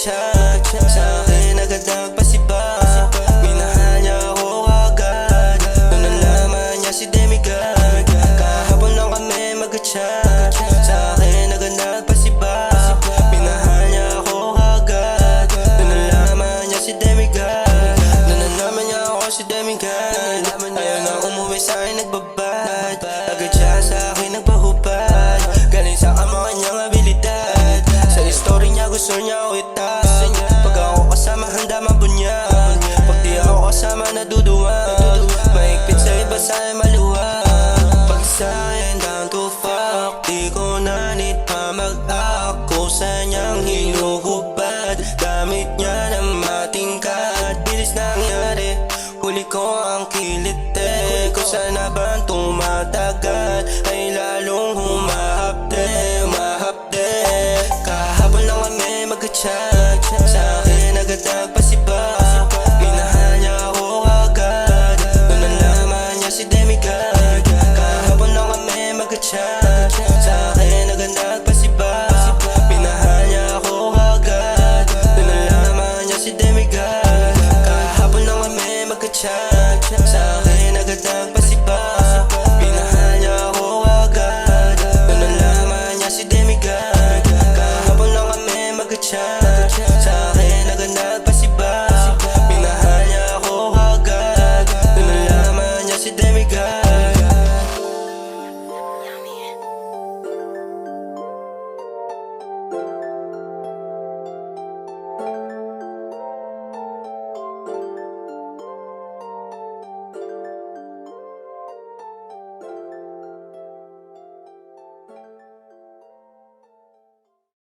mag-chat Sa akin agad nagpasiba Minahal niya ako agad. Nung nalaman niya si Demigod Kahapon lang kami mag-chat Sa akin agad nagpasiba Minahal niya ako agad. Nung nalaman niya si Demigod Nung nalaman niya ako si Demigod. Ayaw na umuwi sa akin nagbabad. Agad siya sa akin nagpahubad Galing sa ama kanyang abilidad. Sa story niya gusto niya kasama naduduwag Mahigpit sa iba sa akin maluwag. Pag sa akin down to fuck Di ko na need pa mag-ako Sa niyang hinuhubad Gamit niya ng matingkad Bilis nangyari Huli ko ang kilit eh. Kung sana ba tumatagal Ay lalong humahapde Humahapde. Kahapon lang kami mag-chat mag-chat Sa akin agad nagpasiba Minahal niya ako agad. Nung nalaman niya si Demigod. Kahapon lang kami mag-chat